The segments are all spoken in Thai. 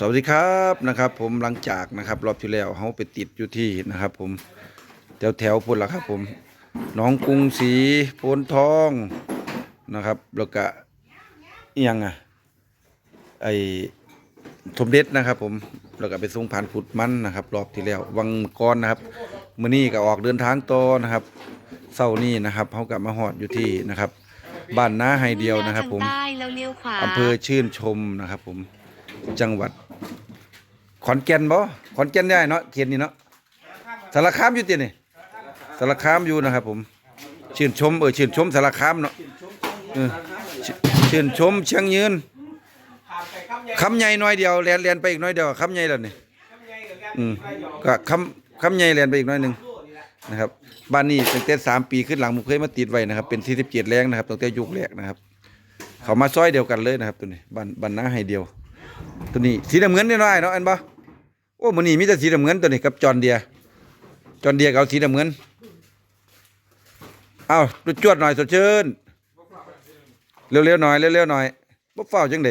สวัสดีครับนะครับ ผมหลังจากนะครับ รอบที่แล้วเขาไปติดอยู่ที่นะครับ ผมแถวแถวๆพุ่นละครับ ผมหน้องกรุงศรีโพนทองนะครับ แล้วก็เอียงอะไอสมเด็จนะครับ ผมแล้วก็ไปส่งผ่านผุดมันนะครับ รอบที่แล้ววังก้อนนะครับมื้อนี้ก็ออกเดินทางต่อนะครับเศร้านี้นะครับเขากลับมาหอดอยู่ที่นะครับ บ้านน้าไฮเดียวนะครับ ผมทางใต้แล้วเลี้ยวขวาอำเภอชื่นชมนะครับ ผมจังหวัด ขอนแก่นบ่ขอนแก่นได้เนาะเขียนนี่เนาะสารคามอยู่ตินี่สารคามอยู่นะครับผมชื่นชมเออชื่นชมสารคามเนาะเออชื่นชื่มเชียงยืนคำใหญ่น้อยเดียวแลนแลนไปอีกน้อยเดียวคำใหญ่แล้วนี่อืมก็คำคำใหญ่แลนไปอีกน้อยหนึ่งนะครับบ้านนี้ตั้งแต่สามปีขึ้นหลังผมเคยมาติดไว้นะครับเป็นที่สิบเจ็ดแรงนะครับตั้งแต่ยุคแรกนะครับ เขามาซอยเดียวกันเลยนะครับตัวนี้บ้านบ้านนาให้เดียว ตัวนี้สีน้ำเงินนิดหน่อยเนาะอันบ่ อ้มันนี่มีแต่สีน้ำเงินตัวนี้กับจอนเดียจอนเดียกับเอาสีน้ำเงินเอาดูจวดหน่อยสดชื่นเร็วๆหน่อยเร็วๆหน่อยบ่เฝ้าจังได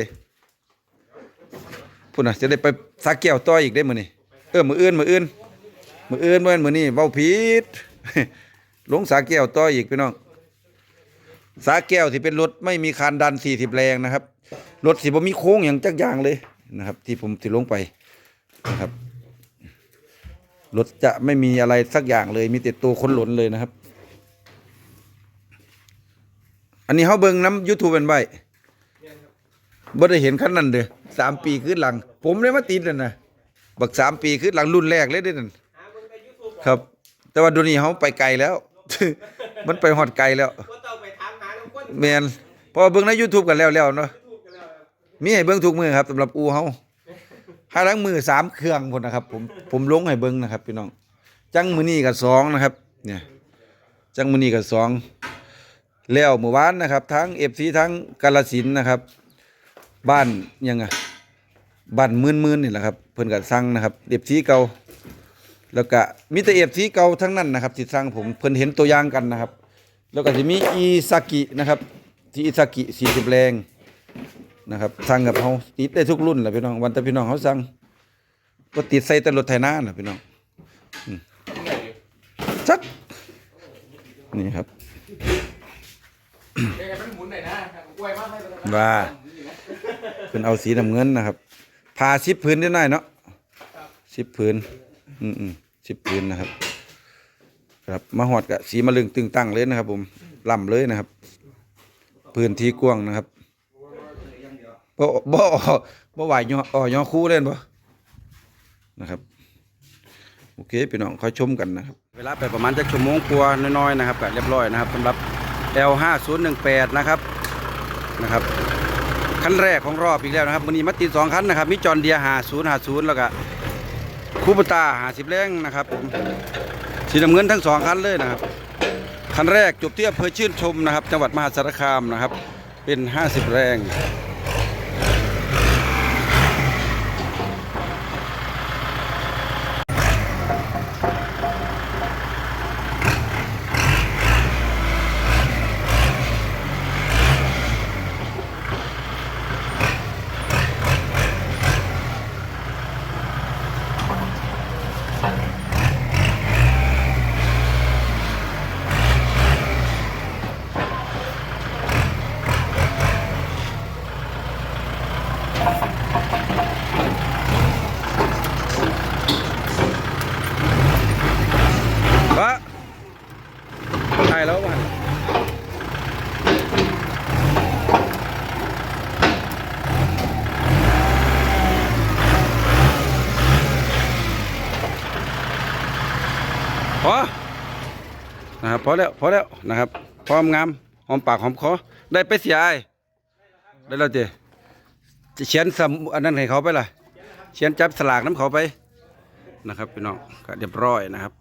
พุ่นน่ะจะได้ไปสักแก้วต่ออีกได้มื้อนี้เออมื้ออื่นมื้ออื่นมื้ออื่นบ่แม่นมื้อนี้เว้าผิดลงสาแก้วต่ออีกพี่น้องสาแก้วที่เป็นรถไม่มีคานดัน40แรงนะครับรถสิบ่มีโค้งอย่างจักอย่างเลยนะครับ ที่ผมที่ลงไปนะครับ รถจะไม่มีอะไรสักอย่างเลยมีแต่ตัวคนหลนเลยนะครับ อันนี้เขาเบิ่งน้ำ YouTube เป็นใบบ่ได้เห็นขั้นนั้นเด้อสามปีขึ้นหลัง ผมเลยมาติดนั่นนะบักสามปีขึ้นหลังรุ่นแรกเลยเด้อนั่นครับ แต่ว่าดูนี่เขาไปไกลแล้ว มันไปฮอดไกลแล้วก็ต้องไปถามนแมนพอเบิ่งใน YouTube กันแล้วแล้วเนาะมีให้เบิ่งทุกมือครับสำหรับอูเฮา ห้าทั้งมือสามเครื่องพุ่นนะครับ ผมผมลงให้เบิ่งนะครับพี่น้อง จังมือนี้ก็สองนะครับ เนี่ย จังมือนี้ก็สองแล้วเมื่อวานนะครับ ทั้ง FC ทั้งกาฬสินนะครับ บ้านยังไงบ้านมื่นๆนี่แหละครับ เพิ่นก็สั่งนะครับ FC เก่าแล้วก็มีแต่ FC เก่าทั้งนั้นนะครับที่สั่งผมเพิ่นเห็นตัวอย่างกันนะครับ แล้วก็จะมีอีซากินะครับที่อีซากิ40แรง นะครับสั่งกับเขาติดได้ทุกรุ่นแหละพี่น้องวันแต่พี่น้องเขาสั่งก็ติดใส่แต่รถไถนาแหละพี่น้องชัดนี่ครับว่าเลยว่าเพิ่นเอาสีน้ำเงินนะครับพาสิบพื้นได้หน่อยเนาะสิบพื้น อืมอืมสิบพื้นนะครับ ครับมาหอดกับสีมะลึงตึงตั้งเลยนะครับ ผมล่ำเลยนะครับ พื้นที่กว้างนะครับ บ่บ่บ่ไหวย่ออ่อย่อคู่เล่นบ่นะครับโอเคพี่น้องคอยชมกันนะครับ เวลาไปประมาณจักชั่วโมงกว่าน้อยๆนะครับก็เรียบร้อยนะครับสำหรับ L5018 นะครับนะครับคันแรกของรอบอีกแล้วนะครับวันนี้มาติดสองคันนะครับมีจอนเดีย5050แล้วก็คูปตา50แรงนะครับผมสีน้ำเงินทั้งสองคันเลยนะครับคันแรกจบที่อำเภอชื่นชมนะครับ จังหวัดมหาสารคามนะครับ เป็น 50 แรง วะใช่แล้วมันพอนะครับพอแล้วพอแล้วนะครับพร้อมงามหอมปากหอมคอได้ไปเสียไอ้ได้แล้วเจ จะเขียนสมอันนั้นให้เขาไปล่ะเขียนจับสลากน้ำเขาไปนะครับพี่น้องก็เรียบร้อยนะครับ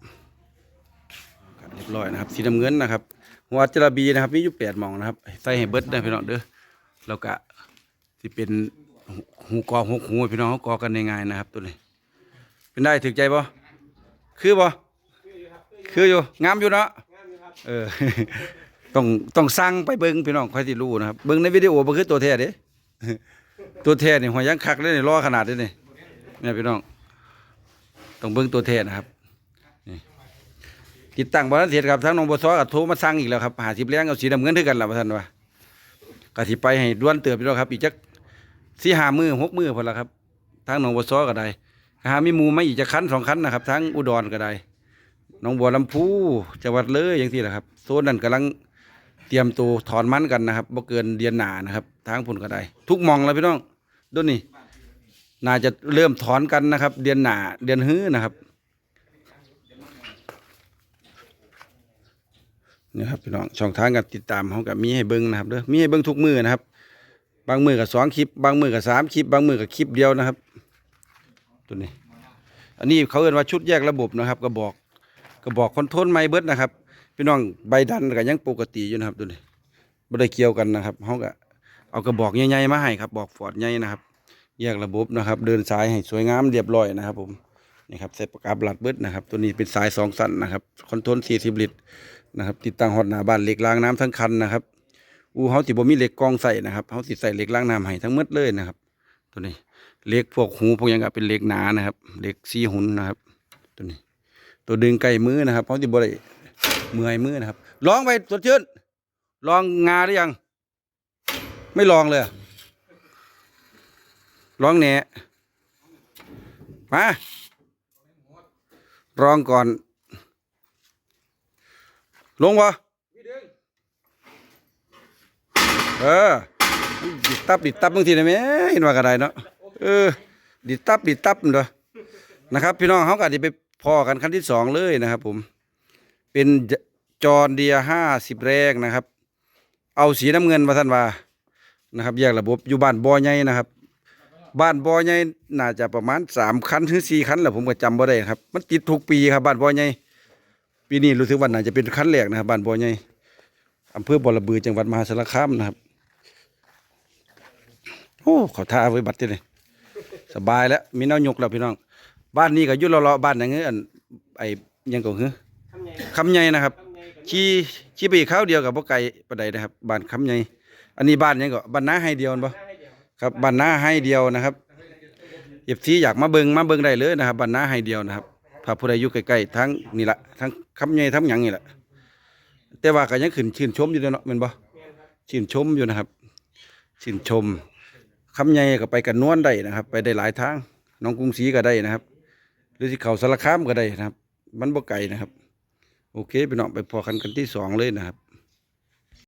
กเรียบร้อยนะครับ สีน้ำเงินนะครับ หัวจระบีนะครับมีอยู่แปดมองนะครับ ใส่ให้เบิดได้พี่น้องเด้อแล้วก็ที่เป็นหูกอหกหูพี่น้องเขากอกันง่ายๆนะครับตัวนี้ เป็นได้ถึกใจบ่คือบ่คืออยู่งามอยู่เนาะเออต้องต้องสั่งไปเบิ่งพี่น้องค่อยสิรู้นะครับ เบิ่งในวิดีโอบ่คือตัวแท้เด้ ตัวแท้นี่หัวยังคักเลยนี่รอขนาดนี้นี่เนี่ยพี่น้องต้องเบิ่งตัวแทนนะครับนี่ติดตั้งบ่ทันเสร็จครับทางหนองบัวซอก็โทมาสั่งอีกแล้วครับ50แรงเอาสีน้ำเงินคือกันละว่าซั่นว่าก็สิไปให้ด่วนเติบอยู่แล้วครับ อีกจัก4 5มื้อ6มื้อพุ่นล่ะครับทางหนองบัวซอก็ได้หามีมู่มาอีกจักคันสองคันนะครับทางอุดรก็ได้นองบัวลำพูจังหวัดเลยจังซี่แหละครับ โซนนั้นกำลังเตรียมตัวถอนมันกันนะครับบ่เกินเดือนหนานะครับ ทางพุ่นก็ได้ ทุกมองแล้วพี่น้องดูนี่น่าจะเริ่มถอนกันนะครับ เดือนหนาเดือนฮื้อนะครับนี่ครับพี่น้องช่องทางการติดตามเขากับมีให้เบิ้งนะครับเด้อมีให้เบิ้งทุกมือนะครับ บางมือกับสองคลิป บางมือกับสามคลิป บางมือกับคลิปเดียวนะครับ ตัวนี้ อันนี้เขาเรียกว่าชุดแยกระบบนะครับกระบอกกระบอกคอนโทรลไมเบิร์ดนะครับ พี่น้องใบดันก็ยังปกติอยู่นะครับตัวนี้ไม่ได้เกี่ยวกันนะครับเขาก็ เอากระบอกใหญ่ๆมาให้ครับบอกฟอดใหญ่นะครับ แยกระบบนะครับ เดินสายให้สวยงามเรียบร้อยนะครับ ผมนี่ครับใส่ปากกาบลัดเบิดนะครับ ตัวนี้เป็นสายสองสั้นนะครับคอนโทรล40ลิตรนะครับ ติดตั้งฮอตหน้าบ้านเหล็กล้างน้ำทั้งคันนะครับอูเฮาสิบ่มีเหล็กกองใส่นะครับเฮาสิใส่เหล็กล้างน้ำให้ทั้งหมดเลยนะครับ ตัวนี้เหล็กพวกหูพวกยังก็เป็นเหล็กหนานะครับเหล็กซีหุ่นนะครับ ตัวนี้ ตัวดึงไก่มือนะครับเฮาสิบ่ได้เมื่อยมือนะครับ ลองไปสดชื่นลองงาหรือยัง ไม่ลองเลยร้องแหน่มาร้องก่อน ลงวะเออ ดิดตับดิดตับบางทีนะแม่เห็นว่ากระไดเนาะเออ ดิดตับดิดตับเด้อนะครับ พี่น้องเขาก็จะไปพอกันขั้นที่สองเลยนะครับ ผม เป็นจอร์นเดียห้าสิบแรกนะครับ เอาสีน้ำเงินมาท่านว่า นะครับแยกระบบอยู่บ้านบ่อใหญ่นะครับ บ้านบ่อใหญ่น่าจะประมาณสามคันถึงสี่คันแหละผมก็จำบ่ได้ครับ มันติดทุกปีครับบ้านบ่อใหญ่ปีนี้รู้สึกว่าน่าจะเป็นคันแรกนะครับบ้านบ่อใหญ่อำเภอบ่อระบือจังหวัดมหาสารคามนะครับโอ้เขาท่าไว้บัตรเลยสบายแล้วมีแนวยกแล้วพี่น้อง บ้านนี้ก็อยุ่เลาะๆบ้านอย่างเงี้ยอันไอ้หยังก็คือทำไงคำใหญ่นะครับทำไงกันขี่ขี่ไปอีกข้าวเดียวกับบ่ไก่ปานใดนะครับบ้านคำใหญ่ อันนี้บ้านยังก็บ้านนาให้เดียวนั่นบ่ครับบ้านนาให้เดียวนะครับเอฟซีอยากมาเบิงมาเบิงได้เลยนะครับบ้านนาให้เดียวนะครับถ้าผู้ใดอยู่ใกล้ๆทั้งนี่ละทั้งคำใหญ่ทั้งหยังนี่แหละแต่ว่าก็ยังขึ้นชื่นชมอยู่เด้อเนาะแม่นบ่ชื่นชมอยู่นะครับ ชื่นชมคำใหญ่ก็ไปกันนวลได้นะครับ ไปได้หลายทางน้องกรุงศรีก็ได้นะครับ หรือที่เขาสารคามก็ได้นะครับ มันบ่ไกลนะครับ โอเคพี่น้องไปพอกันกันที่สองเลยนะครับ